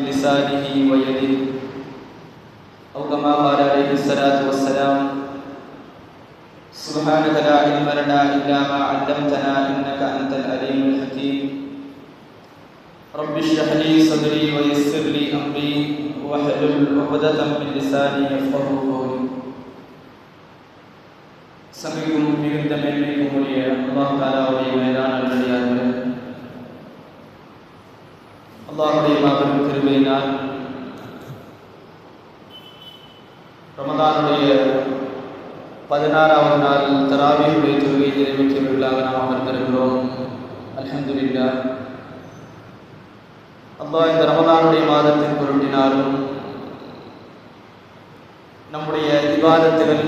بلسانه ويده. أو كما قال عليه الصلاة والسلام سبحانك لا علم لنا إلا ما علمتنا إنك أنت العليم الحكيم. رب اشرح لي صدري ويسر لي أمري واحلل عقدة من لساني يفقه قولي. سمعكم من دمعكم الله تعالى ولي ميدان الذي அல்லாஹுடைய மாபெரும் திருமையினால் ரமதானுடைய பதினாறாவது நாள் தராவியுடைய தொழுகை நிறைவேற்றியவர்களாக நாம் அமர்ந்திருக்கிறோம். அல்ஹம்துலில்லா அல்லாஹ் இந்த ரமதானுடைய மாதத்தின் பொருட்டினாலும் நம்முடைய விவாதத்துகள்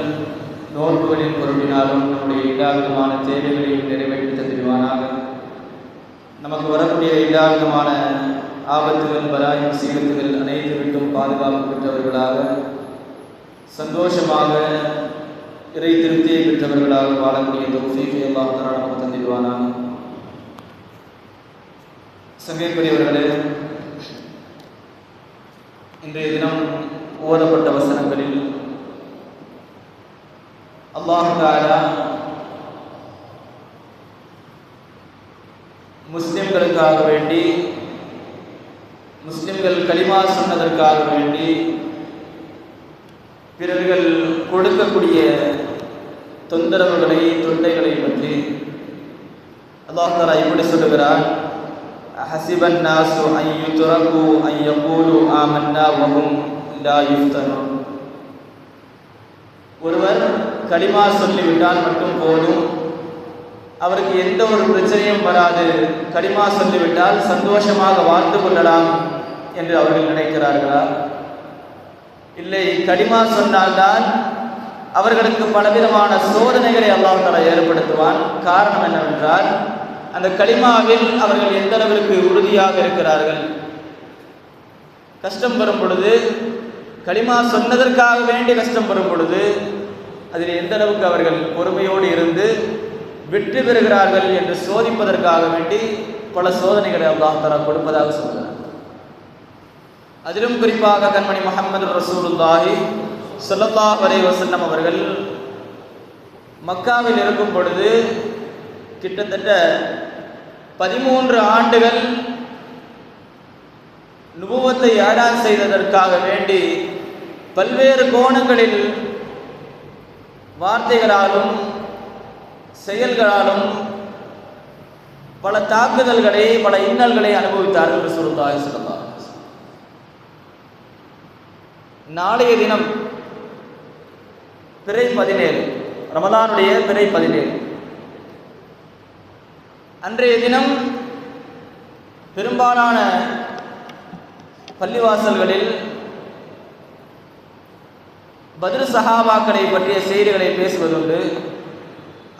நோன்புகளின் பொருட்டினாலும் நம்முடைய எல்லா விதமான தேவைகளையும் நிறைவேற்றி தந்திருவானாக நமக்கு வரக்கூடிய எல்லா விதமான ஆபத்துகள் பராயும் சீகத்துகள் அனைத்து விட்டும் பாதுகாப்பு பெற்றவர்களாக சந்தோஷமாக இறை திருப்தியை பெற்றவர்களாக வாழக்கூடிய தௌஃபீஃபை எல்லாம் நமக்கு தந்திடுவானாக. சமயக்குரியவர்களே இன்றைய தினம் ஓதப்பட்ட வசனங்களில் அல்லாஹு தாலா முஸ்லிம்களுக்காக வேண்டி முஸ்லிம்கள் களிமா சொன்னதற்காக வேண்டி பிறர்கள் கொடுக்கக்கூடிய தொந்தரவுகளை தொண்டைகளை பற்றி அல்லாஹ் இப்படி சொல்லுகிறார் ஹசிபன் நாசு ஐயு துறகு ஐயகூலு ஆமன்னா வகும் லா யுஃப்தனுன் ஒருவர் களிமா சொல்லிவிட்டால் மட்டும் போதும். அவருக்கு எந்த ஒரு பிரச்சனையும் வராது. களிமா சொல்லிவிட்டால் சந்தோஷமாக வாழ்ந்து கொள்ளலாம். என்று அவர்கள் நினைக்கிறார்களா? இல்லை களிமா சொன்னால்தான் அவர்களுக்கு பலவிதமான சோதனைகளை அல்லாஹால ஏற்படுத்துவான். காரணம் என்னவென்றால் அந்த களிமாவில் அவர்கள் எந்த அளவிற்கு உறுதியாக இருக்கிறார்கள்? கஷ்டம் வரும் பொழுது களிமா சொன்னதற்காக வேண்டி கஷ்டம் வரும் பொழுது அதில் எந்த அளவுக்கு அவர்கள் பொறுமையோடு இருந்து வெற்றி பெறுகிறார்கள் என்று சோதிப்பதற்காக வேண்டி பல சோதனைகளை அல்லாஹ் கொடுப்பதாக சொல்கிறார் அதிலும் குறிப்பாக கண்மணி முகமது ரசூலுல்லாஹி சொல்லல்லா வரை வசல்லம் அவர்கள் மக்காவில் இருக்கும் பொழுது கிட்டத்தட்ட பதிமூன்று ஆண்டுகள் நுபுவத்தை ஏடான் செய்ததற்காக வேண்டி பல்வேறு கோணங்களில் வார்த்தைகளாலும் செயல்களாலும் பல தாக்குதல்களை பல இன்னல்களை அனுபவித்தார்கள் ரசூலுல்லாஹி ஸல்லல்லாஹு அலைஹி வஸல்லம் நாளைய தினம் பிறை பதினேழு. ரமதானுடைய பிறை பதினேழு. அன்றைய தினம் பெரும்பாலான பள்ளிவாசல்களில் பதில் சஹாபாக்களை பற்றிய செய்திகளை பேசுவதுண்டு.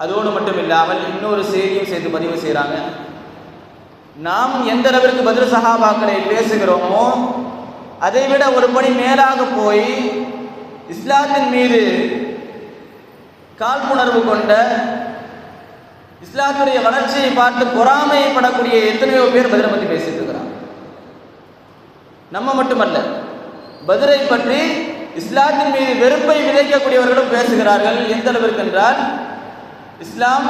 அதோடு மட்டும் இல்லாமல் இன்னொரு செய்தியும் சேர்த்து பதிவு செய்கிறாங்க நாம் எந்த அளவிற்கு பதில் சஹாபாக்களை பேசுகிறோமோ அதைவிட ஒரு படி மேலாக போய் இஸ்லாத்தின் மீது காழ்ப்புணர்வு கொண்ட இஸ்லாத்துடைய வளர்ச்சியை பார்த்து பொறாமைப்படக்கூடிய எத்தனையோ பேர் பதிலை பற்றி பேசிட்டு இருக்கிறாங்க. நம்ம மட்டுமல்ல பதிலை பற்றி இஸ்லாத்தின் மீது வெறுப்பை விதைக்கக்கூடியவர்களும் பேசுகிறார்கள். எந்த அளவிற்கு என்றால் இஸ்லாம்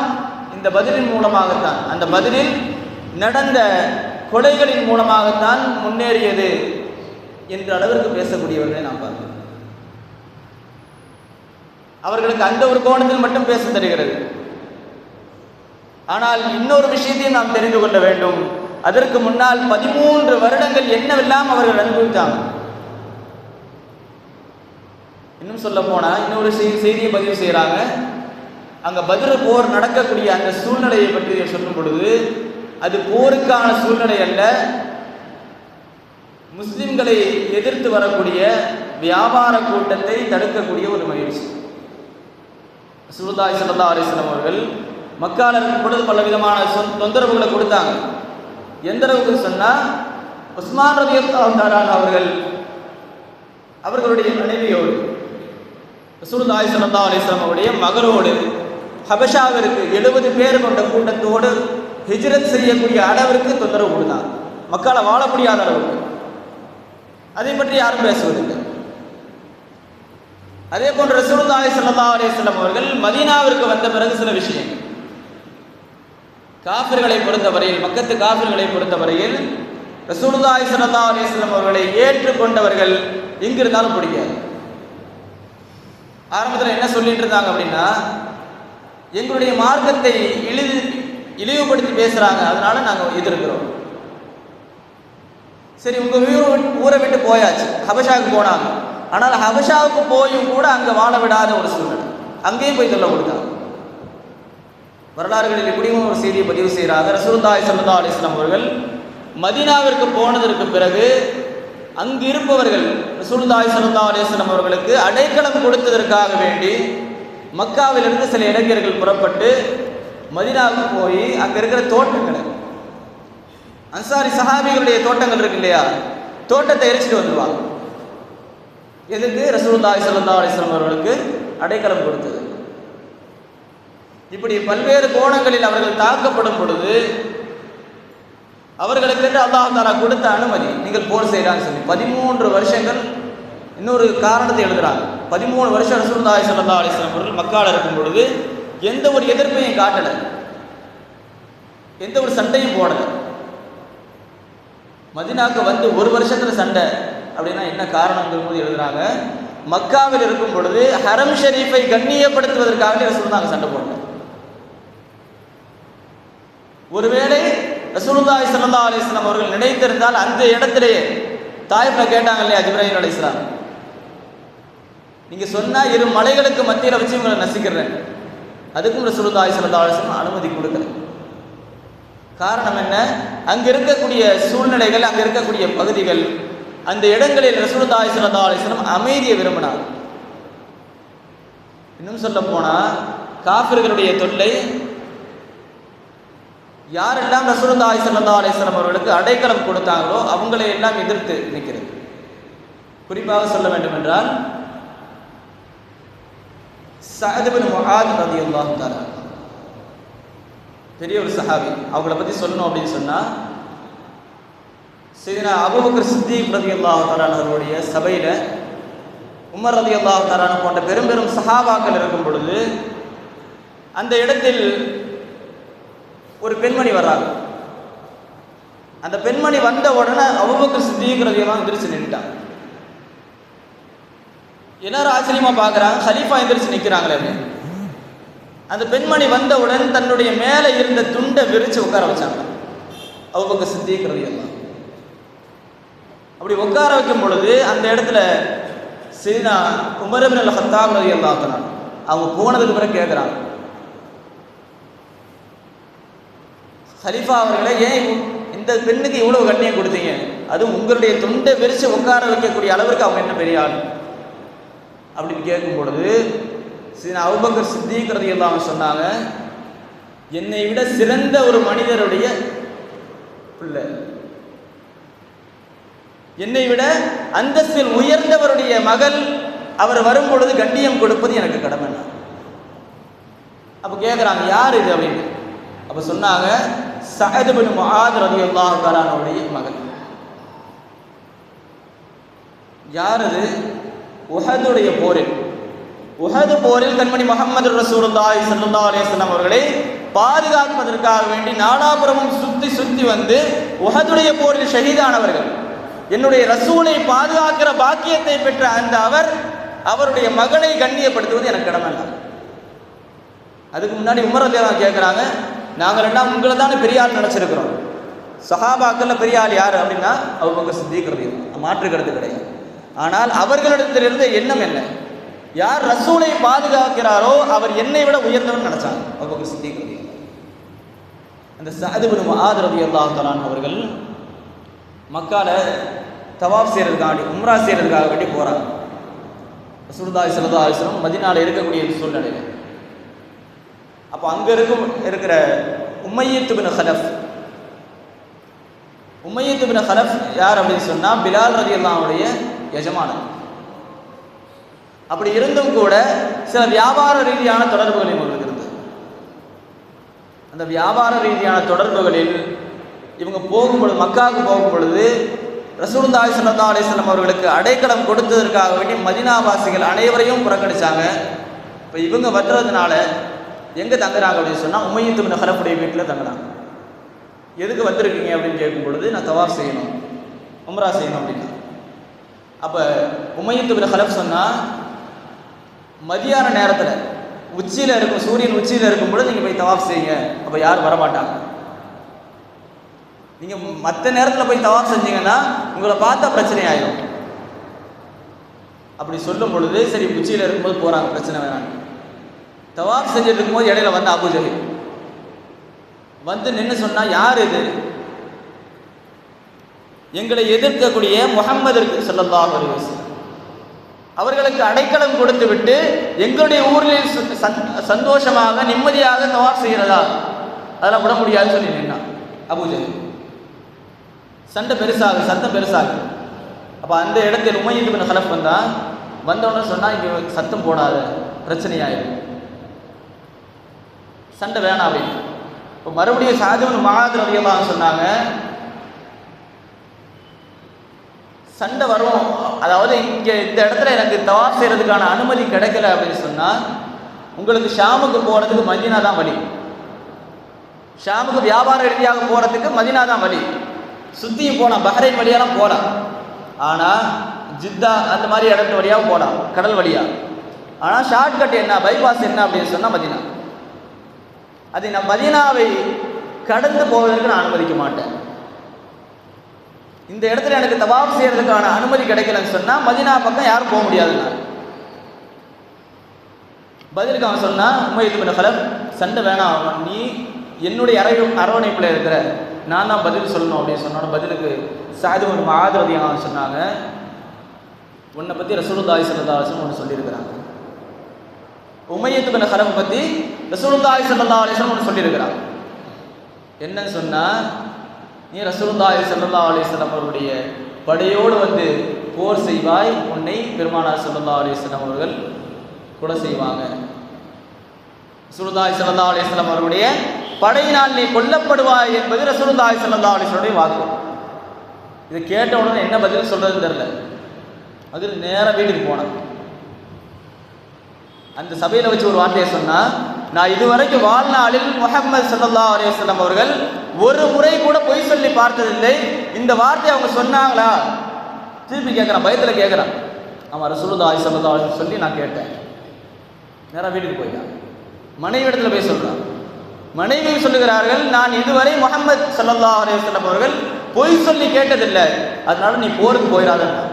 இந்த பதிலின் மூலமாகத்தான் அந்த பதிலில் நடந்த கொலைகளின் மூலமாகத்தான் முன்னேறியது. என்ற அளவிற்கு பேசக்கூடியவர்களை நாம் பார்க்கிறோம். அவர்களுக்கு அந்த ஒரு கோணத்தில் மட்டும் பேச தருகிறது. ஆனால் இன்னொரு விஷயத்தையும் நாம் தெரிந்து கொள்ள வேண்டும். அதற்கு முன்னால் பதிமூன்று வருடங்கள் என்னவெல்லாம் அவர்கள் அனுபவித்தாங்க. இன்னும் சொல்ல போனா இன்னொரு செய்தியை பதிவு செய்கிறாங்க அங்க பதிர போர் நடக்கக்கூடிய அந்த சூழ்நிலையை பற்றி சொல்லும் பொழுது அது போருக்கான சூழ்நிலை அல்ல முஸ்லிம்களை எதிர்த்து வரக்கூடிய வியாபார கூட்டத்தை தடுக்கக்கூடிய ஒரு முயற்சி. சுருதாய் சல்லா அலிஸ்லாம் அவர்கள் மக்கால இருக்கும் பொழுது பல விதமான தொந்தரவுகளை கொடுத்தாங்க. எந்த அளவுக்கு சொன்னா உஸ்மான் ரபி அவர்கள் அவர்களுடைய மனைவியோடு சுருதாய் ஸல்லல்லாஹு அலைஹி அவருடைய மகரோடு ஹபஷாவிற்கு எழுபது பேர் கொண்ட கூட்டத்தோடு ஹிஜ்ரத் செய்யக்கூடிய அளவிற்கு தொந்தரவு கொடுத்தாங்க. மக்களை வாழ முடியாத அளவுக்கு. அதை பற்றி யாரும் பேசுவதில்லை. அதே போன்று ரசூலுல்லாஹி ஸல்லல்லாஹு அலைஹி வஸல்லம் அவர்கள் மதீனாவிற்கு வந்த பிறகு சில விஷயங்கள். காஃபிர்களை பொறுத்தவரையில் மக்கத்து காஃபிர்களை பொறுத்தவரையில் ரசூலுல்லாஹி ஸல்லல்லாஹு அலைஹி வஸல்லம் அவர்களை ஏற்றுக்கொண்டவர்கள் எங்க இருந்தாலும் பிடிக்காது. ஆரம்பத்தில் என்ன சொல்லிட்டு இருந்தாங்க அப்படின்னா எங்களுடைய மார்க்கத்தை இழிவு இழிவுபடுத்தி பேசுறாங்க அதனால நாங்கள் எதிர்க்கிறோம். சரி உங்க ஊர் ஊரை விட்டு போயாச்சு. ஹபஷாவுக்கு போனாங்க. ஆனால் ஹபஷாவுக்கு போயும் கூட அங்க வாழ விடாத ஒரு சூழ்நிலை. அங்கேயும் போய் சொல்ல கொடுத்தாங்க. வரலாறுகளில் இப்படியும் ஒரு செய்தியை பதிவு செய்கிறாங்க ரசூர்தாய் ஸல்லல்லாஹு அலிஸ்லாம் அவர்கள் மதினாவிற்கு போனதற்கு பிறகு அங்கு இருப்பவர்கள் ரசூர்தாய் ஸல்லல்லாஹு அலிஸ்லாம் அவர்களுக்கு அடைக்கலம் கொடுத்ததற்காக வேண்டி மக்காவிலிருந்து சில இளைஞர்கள் புறப்பட்டு மதினாவுக்கு போய் அங்கே இருக்கிற தோட்டங்களை அன்சாரி சஹாபிகளுடைய தோட்டங்கள் இருக்கு இல்லையா? தோட்டத்தை எரிச்சிட்டு வந்துருவாங்க. எதுக்கு ரசூலுல்லாஹி ஸல்லல்லாஹு அலிஸ்லாம் அவர்களுக்கு அடைக்கலம் கொடுத்தது. இப்படி பல்வேறு கோணங்களில் அவர்கள் தாக்கப்படும் பொழுது அவர்களுக்கு அல்லாஹ் தாலா கொடுத்த அனுமதி நீங்கள் போர் செய்யலான்னு சொல்லி. பதிமூன்று வருஷங்கள் இன்னொரு காரணத்தை எழுதுறாங்க. பதிமூணு வருஷம் ரசூலுல்லாஹி ஸல்லல்லாஹு அலிஸ்லாம் அவர்கள் மக்கால் இருக்கும் பொழுது எந்த ஒரு எதிர்ப்பையும் காட்டலை. எந்த ஒரு சண்டையும் போடலை. மதினாக்கு வந்து ஒரு வருஷத்துல சண்டை. அப்படின்னா என்ன காரணங்கும் போது எழுதுறாங்க மக்காவில் இருக்கும் பொழுது ஹரம் ஷெரீஃபை கண்ணியப்படுத்துவதற்காக ரசூலுல்லாஹி சண்டை போடல ஒருவேளை ரசூலுல்லாஹி சல்லா அலிஸ்லாம் அவர்கள் நினைத்திருந்தால் அந்த இடத்திலேயே தாய்ப்பில் கேட்டாங்க இல்லையா ஜிப்ராஹிம் அலைஹிஸ்ஸலாம் நீங்க சொன்னா இரு மலைகளுக்கு மத்தியில் வச்சு உங்களை நசிக்கிறேன். அதுக்கும் ரசூலுல்லாஹி சல்லா அலிஸ்லாம் அனுமதி கொடுக்கல. காரணம் என்ன? அங்கே இருக்கக்கூடிய சூழ்நிலைகள் அங்கே இருக்கக்கூடிய பகுதிகள் அந்த இடங்களில் ரசூலுல்லாஹி ஸல்லல்லாஹு அலைஹி அமைதியை விரும்பினார். இன்னும் சொல்ல போனால் காஃபிர்களுடைய தொல்லை யாரெல்லாம் ரசூலுதாய் ஸல்லல்லாஹு அலைஹி அவர்களுக்கு அடைக்கலம் கொடுத்தாங்களோ அவங்களை எல்லாம் எதிர்த்து நிற்கிறது. குறிப்பாக சொல்ல வேண்டும் என்றால் சஅத் பின் முஆத் ரலியல்லாஹு தஆலா பெரிய ஒரு சஹாபி. அவங்கள பத்தி சொல்லணும் அப்படின்னு சொன்னா சையதுனா அபுபக்கர் சித்திக் ரலியல்லாஹு தஆலா சபையில் சபையில உமர் ரலியல்லாஹு தஆலா போன்ற பெரும் பெரும் சஹாபாக்கள் இருக்கும் பொழுது அந்த இடத்தில் ஒரு பெண்மணி வர்றாங்க. அந்த பெண்மணி வந்த உடனே அபுபக்கர் சித்திக் எந்திரிச்சு நின்றுட்டாங்க எல்லாரும் ஆச்சரியமா பார்க்குறாங்க ஹலீஃபா எந்திரிச்சு நிற்கிறாங்களே அந்த பெண்மணி வந்தவுடன் தன்னுடைய மேலே இருந்த துண்டை விரிச்சு உட்கார வச்சாங்க. அவங்க சித்திக்கிறது எல்லாம் அப்படி உட்கார வைக்கும் பொழுது அந்த இடத்துல சீனா உமரபின் அல் ஹத்தாப் ரதி அல்லாத்தனான் அவங்க போனதுக்கு பிறகு கேட்குறாங்க ஹலீஃபா அவர்களே ஏன் இந்த பெண்ணுக்கு இவ்வளவு கண்ணியம் கொடுத்தீங்க? அதுவும் உங்களுடைய துண்டை விரிச்சு உட்கார வைக்கக்கூடிய அளவிற்கு அவங்க என்ன பெரிய ஆள்? அப்படின்னு கேட்கும் பொழுது சீன அவுபக்கர் சித்திக்கிறது எல்லாம் சொன்னாங்க என்னை விட சிறந்த ஒரு மனிதருடைய பிள்ளை. என்னை விட அந்தஸ்தில் உயர்ந்தவருடைய மகள் அவர் வரும் பொழுது கண்ணியம் கொடுப்பது எனக்கு கடமை. அப்ப கேட்குறாங்க யார் இது? அப்படின்னு. அப்ப சொன்னாங்க சஹது பின் முஆத் ரலியல்லாஹு தஆலாவுடைய மகள். யார் அது? உஹதுடைய போரில். உஹது போரில் கண்மணி முகமது ரசூலுல்லாஹி சல்லா அலைஹி அவர்களை பாதுகாப்பதற்காக வேண்டி நாலாபுரமும் சுத்தி சுத்தி வந்து உஹதுடைய போரில் ஷஹீதானவர்கள். என்னுடைய ரசூலை பாதுகாக்கிற பாக்கியத்தை பெற்ற அந்த அவர் அவருடைய மகளை கண்ணியப்படுத்துவது எனக்கு கடமை இல்லை. அதுக்கு முன்னாடி உமர் கேட்குறாங்க நாங்கள் ரெண்டாம் உங்களை தானே பெரிய ஆள் நினச்சிருக்கிறோம். சஹாபாக்கள்ல பெரிய ஆள் யார்? அப்படின்னா அவங்க சித்திக்கிறது மாற்று கருத்து கிடையாது. ஆனால் அவர்களிடத்திலிருந்து எண்ணம் என்ன? யார் ரசூலை பாதுகாக்கிறாரோ அவர் என்னை விட உயர்ந்தவன் நினைச்சாங்க. அவங்க சித்திக்கிறது அந்த சஹதுபின் ஆதரவு அல்லாஹ் அவர்கள் மக்கால தவாப் செய்யறதுக்காக உம்ரா செய்யறதுக்காக வேண்டி போறாங்க. சுருதாய் ஸல்லல்லாஹு அலைஹி இருக்கக்கூடிய சூழ்நிலையில். அப்போ அங்க இருக்கும் இருக்கிற உம்மையத்து பின் ஹலஃப் உம்மையத்து பின் ஹலஃப் யார் அப்படின்னு சொன்னா பிலால் ரலியல்லாஹுடைய எஜமானர் அப்படி இருந்தும் கூட சில வியாபார ரீதியான தொடர்புகள் இவங்களுக்கு இருந்தது. அந்த வியாபார ரீதியான தொடர்புகளில் இவங்க போகும் பொழுது மக்காவுக்கு போகும் பொழுது ரசூலுல்லாஹி ஸல்லல்லாஹு அலைஹி அவர்களுக்கு அடைக்கலம் கொடுத்ததற்காக வேண்டி மதினாவாசிகள் அனைவரையும் புறக்கணிச்சாங்க. இப்போ இவங்க வர்றதுனால எங்கே தங்குறாங்க அப்படின்னு சொன்னால் உமையத்து பின் வீட்டில் தங்குறாங்க. எதுக்கு வந்திருக்கீங்க அப்படின்னு கேட்கும் பொழுது நான் தவாஃப் செய்யணும் உம்ரா செய்யணும் அப்படின்னா. அப்போ உமையத்து பின் ஹலப் சொன்னால் மதியான நேரத்தில் உச்சியில் இருக்கும் சூரியன் உச்சியில் இருக்கும் பொழுது நீங்கள் போய் தவாஃப் செய்யுங்க. அப்போ யாரும் வரமாட்டாங்க. நீங்கள் மற்ற நேரத்தில் போய் தவாஃப் செஞ்சீங்கன்னா உங்களை பார்த்தா பிரச்சனை ஆயிடும் அப்படி சொல்லும் பொழுது சரி உச்சியில் இருக்கும்போது போகிறாங்க பிரச்சனை வேணாம். தவாஃப் செஞ்சுட்டு இருக்கும்போது இடையில வந்து அபுஜலி வந்து நின்று சொன்னால் யார் இது? எங்களை எதிர்க்கக்கூடிய முகம்மது ஸல்லல்லாஹு ஒரு விஷயம் அவர்களுக்கு அடைக்கலம் கொடுத்து விட்டு எங்களுடைய ஊரில் சந்தோஷமாக நிம்மதியாக தவாப் செய்கிறதா? அதெல்லாம் விட முடியாதுன்னு சொல்லி நின்னான் அபூஜல் சண்டை பெருசாகுது சத்தம் பெருசாகுது அப்போ அந்த இடத்தில் உமையத்து பின் ஹலஃப் வந்தவொடனே சொன்னால் இங்கே சத்தம் போடாத பிரச்சனையாயிரும் சண்டை வேணாம் அப்படின்னு. இப்போ மறுபடியும் சாதுவன் மகாதிரவியமாக சொன்னாங்க சண்டை வரும். அதாவது இங்கே இந்த இடத்துல எனக்கு தவாஃப் செய்கிறதுக்கான அனுமதி கிடைக்கல அப்படின்னு சொன்னால் உங்களுக்கு ஷாமுக்கு போகிறதுக்கு மதினா தான் வழி. ஷாமுக்கு வியாபார ரீதியாக போகிறதுக்கு மதினா தான் வழி. சுற்றியும் போகலாம் பஹ்ரைன் வழியாலாம் போகலாம் ஆனால் ஜித்தா அந்த மாதிரி இடத்து வழியாக போகலாம் கடல் வழியாக ஆனால் ஷார்ட்கட் என்ன பைபாஸ் என்ன அப்படின்னு சொன்னால் மதினா. அது நான் மதினாவை கடந்து போவதற்கு நான் அனுமதிக்க மாட்டேன். இந்த இடத்துல எனக்கு தவாப் செய்யறதுக்கான அனுமதி கிடைக்கலன்னு சொன்னா மதினா பக்கம் யாரும் போக முடியாதுன்னா பதிலுக்கு அவன் சொன்னா உமையத்து பின் ஹலப் சண்டை வேணாம் அவன் நீ என்னுடைய அரை அரவணைப்பில் இருக்கிற நான் தான் பதில் சொல்லணும் அப்படின்னு சொன்னோட பதிலுக்கு சாது ஒரு ஆதரவையாக சொன்னாங்க. உன்னை பற்றி ரசூலுல்லாஹி ஸல்லல்லாஹு ஒன்று சொல்லியிருக்கிறாங்க. உமையத்து பின் ஹலப் பற்றி ரசூலுல்லாஹி ஸல்லல்லாஹு அலைஹி ஒன்று சொல்லியிருக்கிறாங்க. என்னன்னு சொன்னா நீ ரசூலுல்லாஹி ஸல்லல்லாஹு அலைஹி வஸல்லம் அவருடைய படையோடு வந்து போர் செய்வாய் உன்னை பெருமானார் ஸல்லல்லாஹு அலைஹி வஸல்லம் அவர்கள் கூட செய்வாங்க. ரசூலுல்லாஹி ஸல்லல்லாஹு அலைஹி வஸல்லம் அவருடைய படையினால் நீ கொல்லப்படுவாய் என்பது ரசூலுல்லாஹி ஸல்லல்லாஹு அலைஹி வஸல்லம் வாக்கு. இதை கேட்ட உடனே என்ன பதில் சொல்றதுன்னு தெரியல. அதில் நேராக வீட்டுக்கு போனேன். அந்த சபையில் வச்சு ஒரு வார்த்தையை சொன்னால் நான் இதுவரைக்கும் வாழ்நாளில் முகமது சல்லா அலைஹி அவர்கள் ஒரு முறை கூட பொய் சொல்லி பார்த்ததில்லை. இந்த வார்த்தையை அவங்க சொன்னாங்களா? திருப்பி கேட்குறான் பயத்தில் கேட்குறான். அவன் ரசூலுல்லாஹி சல்லா அலைஹி சொல்லி நான் கேட்டேன். நேராக வீட்டுக்கு போயிட்டான் மனைவி இடத்துல போய் சொல்கிறான் மனைவி சொல்லுகிறார்கள் நான் இதுவரை முகமது சல்லா அலைஹி அவர்கள் பொய் சொல்லி கேட்டதில்லை. அதனால நீ போருக்கு போயிடாதண்ணா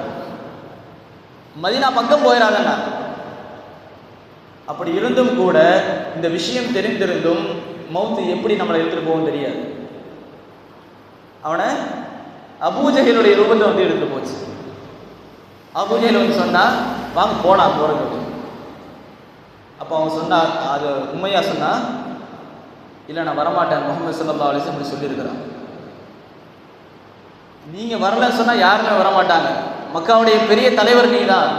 மதினா பக்கம் போயிடாதண்ணா அப்படி இருந்தும் கூட இந்த விஷயம் தெரிந்திருந்தும் மௌத்து எப்படி நம்மளை எடுத்துட்டு போகும் தெரியாது. அவனை அபூஜஹிலுடைய ரூபத்தை வந்து எடுத்து போச்சு. அபூஜையில் வந்து சொன்னா வாங்க போலாம் போறது அப்போ அவன் சொன்னா அது உண்மையா சொன்னா இல்லை நான் வரமாட்டேன். முகமது சல்லா அலிஸ் இப்படி சொல்லியிருக்கிறான். நீங்க வரலன்னு சொன்னா யாருமே வரமாட்டாங்க. மக்காவுடைய பெரிய தலைவர் நீ தான்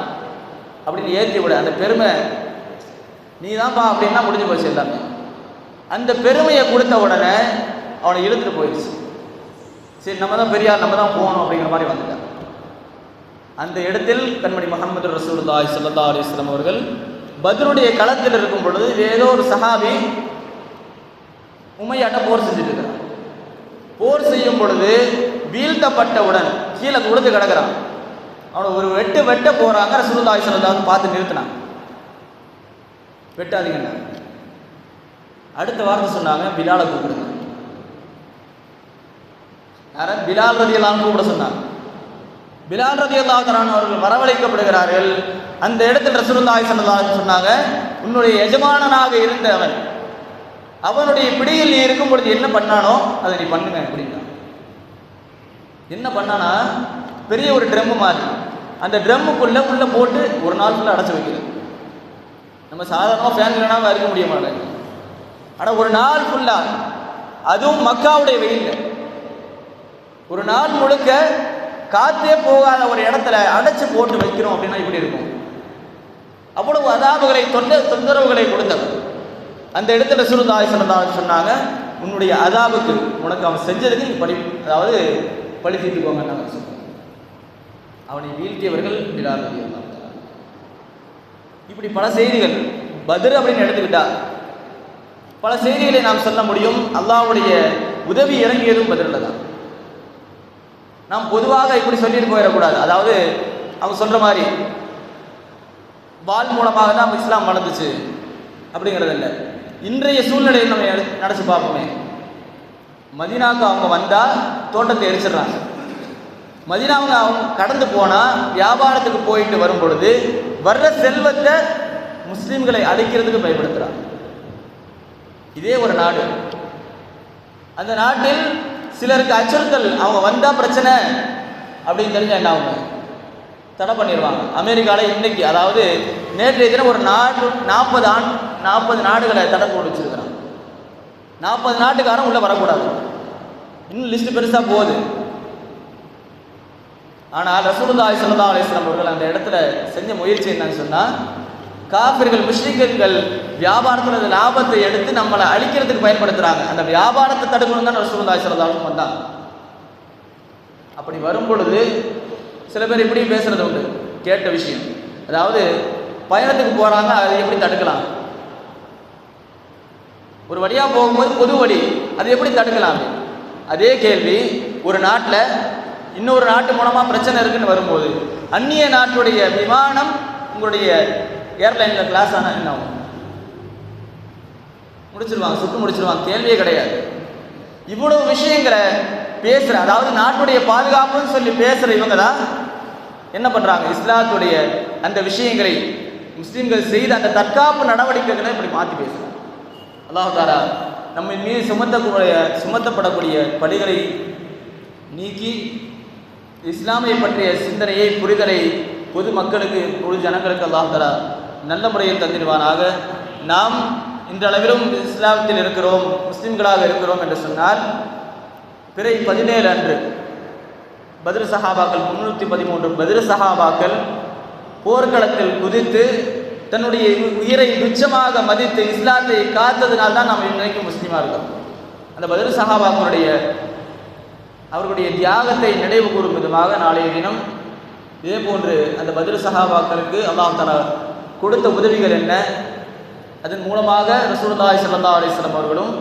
அப்படின்னு ஏற்றி விட. அந்த பெருமை நீ தான்ப்பா அப்படின்னா முடிஞ்சு போச்சு எல்லாமே? அந்த பெருமையை கொடுத்த உடனே அவனை இழுத்துட்டு போயிடுச்சு. சரி நம்ம தான் பெரியார் நம்ம தான் போகணும் அப்படிங்கிற மாதிரி வந்துட்டான் அந்த இடத்தில் கண்மணி முகமது ரசூலுல்லாஹி சல்லா அலிஸ்லாம் அவர்கள் பத்ருடைய களத்தில் இருக்கும் பொழுது ஏதோ ஒரு சஹாபி உமையாட்ட போர் செஞ்சுட்டு இருக்கிறான் போர் செய்யும் பொழுது வீழ்த்தப்பட்டவுடன் கீழே கொடுத்து கிடக்குறான். அவனை ஒரு வெட்டு வெட்ட போறாங்க ரசூலுல்லாஹி ஸல்லல்லாஹு பார்த்து நிறுத்தினான் வெட்டாதீங்கண்ணா. அடுத்த வார்த்தை சொன்னாங்க பிலாலை கூப்பிடுங்க. யார? பிலால் ரதி எல்லாம் கூப்பிட சொன்னாங்க. பிலால் ரதி அல்லாஹரான் அவர்கள் வரவழைக்கப்படுகிறார்கள். அந்த இடத்தில் ரசூலுல்லாஹி ஸல்லல்லாஹு அலைஹி சொன்னாங்க உன்னுடைய எஜமானனாக இருந்த அவன் அவனுடைய பிடியில் நீ இருக்கும் பொழுது என்ன பண்ணானோ அதை நீ பண்ணுங்க அப்படின்னா. என்ன பண்ணானா பெரிய ஒரு ட்ரம்மு மாதிரி. அந்த ட்ரம்முக்குள்ளே உள்ளே போட்டு ஒரு நாள் ஃபுல்லாக அடைச்சி வைக்கிறது. நம்ம சாதாரணமாக ஃபேன் இல்லைனா இருக்க முடிய மாட்டேங்குது ஆனால் ஒரு நாள் ஃபுல்லாக அதுவும் மக்காவுடைய வெயில் ஒரு நாள் முழுக்க காத்தே போகாத ஒரு இடத்துல அடைச்சு போட்டு வைக்கிறோம் அப்படின்னா இப்படி இருக்கும். அவ்வளவு அதாபுகளை தொந்த தொந்தரவுகளை கொடுத்தவர் அந்த இடத்துல சுருதாய் சொன்னதாக சொன்னாங்க உன்னுடைய அதாபுக்கு உனக்கு அவன் செஞ்சதுக்கு நீ பழி அதாவது பழி தீர்த்துக்கோங்க சொன்னாங்க அவனை வீழ்த்தியவர்கள் பிலால் இப்படி பல செய்திகள். பத்ர் அப்படின்னு எடுத்துக்கிட்டா பல செய்திகளை நாம் சொல்ல முடியும். அல்லாவுடைய உதவி இறங்கியதும் பதிலில் தான். நாம் பொதுவாக இப்படி சொல்லிட்டு போயிடக்கூடாது. அதாவது அவங்க சொல்ற மாதிரி வால் மூலமாக தான் இஸ்லாம் வளர்ந்துச்சு அப்படிங்கிறது இல்லை. இன்றைய சூழ்நிலையை நம்ம நினச்சி பார்ப்போமே. மதினாவுக்கு அவங்க வந்தால் தோட்டத்தை எரிச்சிடுறாங்க. மதினாவுங்க அவங்க கடந்து போனால் வியாபாரத்துக்கு போயிட்டு வரும் பொழுது வர்ற செல்வத்தை முஸ்லீம்களை அழிக்கிறதுக்கு பயன்படுத்துகிறான் இதே ஒரு நாடு. அந்த நாட்டில் சிலருக்கு அச்சுறுத்தல் அவங்க வந்தால் பிரச்சனை அப்படின்னு தெரிஞ்சால் என்ன ஆகும்? தடை பண்ணிடுவாங்க. அமெரிக்காவில் இன்னைக்கு அதாவது நேற்றைய தினம் ஒரு நாடு நாற்பது ஆண் நாற்பது நாடுகளை தடை போட்டு வச்சிருக்கிறாங்க. நாற்பது நாட்டுக்காரன் உள்ளே வரக்கூடாது. இன்னும் லிஸ்ட்டு பெருசாக போகுது. ஆனால் ரசூலுல்லாஹி ஸல்லல்லாஹு அலைஹி வஸல்லம் அவர்கள் அந்த இடத்துல செஞ்ச முயற்சி என்னன்னு சொன்னால் காபிர்கள் முஸ்லிம்கள் வியாபாரத்தில் அந்த லாபத்தை எடுத்து நம்மளை அழிக்கிறதுக்கு பயன்படுத்துகிறாங்க அந்த வியாபாரத்தை தடுக்கணும் தான் ரசூலுல்லாஹி ஸல்லல்லாஹு அலைஹி வஸல்லம் வந்தாங்க. அப்படி வரும் பொழுது சில பேர் இப்படி பேசுறது உண்டு. கேட்ட விஷயம். அதாவது பயணத்துக்கு போகிறாங்க அதை எப்படி தடுக்கலாம்? ஒரு வழியாக போகும்போது பொது வழி அதை எப்படி தடுக்கலாம் அதே கேள்வி ஒரு நாட்டில் இன்னொரு நாட்டு மூலமாக பிரச்சனை இருக்குன்னு வரும்போது அந்நிய நாட்டுடைய விமானம் உங்களுடைய ஏர்லைனில் கிளாஸ் ஆனால் என்ன ஆகும்? முடிச்சிருவாங்க சுட்டு முடிச்சிருவாங்க கேள்வியே கிடையாது. இவ்வளவு விஷயங்களை பேசுகிற அதாவது நாட்டுடைய பாதுகாப்புன்னு சொல்லி பேசுகிற இவங்க தான் என்ன பண்ணுறாங்க இஸ்லாத்துடைய அந்த விஷயங்களை முஸ்லீம்கள் செய்த அந்த தற்காப்பு நடவடிக்கைகளை இப்படி மாற்றி பேசுகிறாங்க அல்லாஹ் தாரா நம்ம மீது சுமத்தக்கூடிய சுமத்தப்படக்கூடிய படிகளை நீக்கி இஸ்லாமை பற்றிய சிந்தனையை புரிதலை பொது மக்களுக்கு பொது ஜனங்களுக்கு அல்லாஹ் நல்ல முறையில் தந்திடுவானாக. நாம் இன்றளவிலும் இஸ்லாமத்தில் இருக்கிறோம் முஸ்லிம்களாக இருக்கிறோம் என்று சொன்னால் பிறை பதினேழு அன்று பதிர் சஹாபாக்கள் முன்னூற்றி பதிமூன்று பதிர் சஹாபாக்கள் போர்க்களத்தில் குதித்து தன்னுடைய உயிரை துச்சமாக மதித்து இஸ்லாத்தை காத்ததுனால்தான் நாம் இன்றைக்கு முஸ்லீமாக இருக்கிறோம் அந்த பதில் சஹாபாக்களுடைய அவர்களுடைய தியாகத்தை நினைவு கூறும் விதமாக நாளைய தினம் இதே போன்று அந்த பதில் சஹாபாக்களுக்கு அல்லாஹ் தலா கொடுத்த உதவிகள் என்ன? அதன் மூலமாக ரசூலுல்லாஹி சல்லா அலிஸ்லாம் அவர்களும்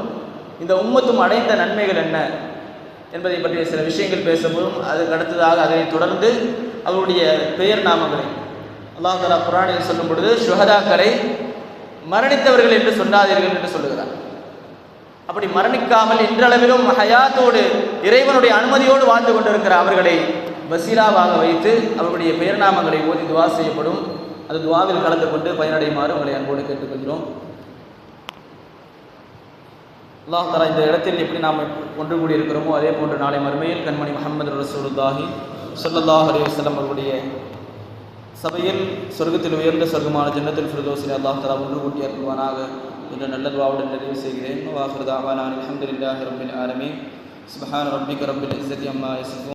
இந்த உம்மத்தும் அடைந்த நன்மைகள் என்ன என்பதை பற்றிய சில விஷயங்கள் பேசவும் அதுக்கு அடுத்ததாக அதை தொடர்ந்து அவருடைய பெயர் நாமங்களை அல்லாஹ் தலா குரானில் சொல்லும் பொழுது சுஹதாக்களை மரணித்தவர்கள் என்று சொன்னாதீர்கள் என்று சொல்லுகிறார். அப்படி மரணிக்காமல் இன்றளவிலும் ஹயாத்தோடு இறைவனுடைய அனுமதியோடு வாழ்ந்து கொண்டிருக்கிற அவர்களை வசீலாவாக வைத்து அவருடைய பெயர்நாமங்களை ஓதி துவா செய்யப்படும். அது துவாவில் கலந்து கொண்டு பயனடையுமாறு உங்களை அன்போடு கேட்டுக்கொள்கிறோம். அல்லாஹ் தலா இந்த இடத்தில் எப்படி நாம் ஒன்று கூடி இருக்கிறோமோ அதே போன்று நாளை மறுமையில் கண்மணி முகமது ரசூலுல்லாஹி சொல்லல்லாஹ் அலி வஸ்லம் அவர்களுடைய சபையில் சொர்க்கத்தில் உயர்ந்த சொர்க்கமான ஜன்னத்தில் ஃபிர்தோஸில் அல்லாஹ் தலா ஒன்று கூட்டி அருள்வானாக. என்ற நல்ல துவாவுடன் நிறைவு செய்கிறேன் வாஹிர் தாவானா அல்ஹம்துலில்லாஹி ரப்பில் ஆலமீன் சுப்ஹான ரப்பிக ரப்பில் இஸ்ஸத்தி அம்மா யசிஃபூன்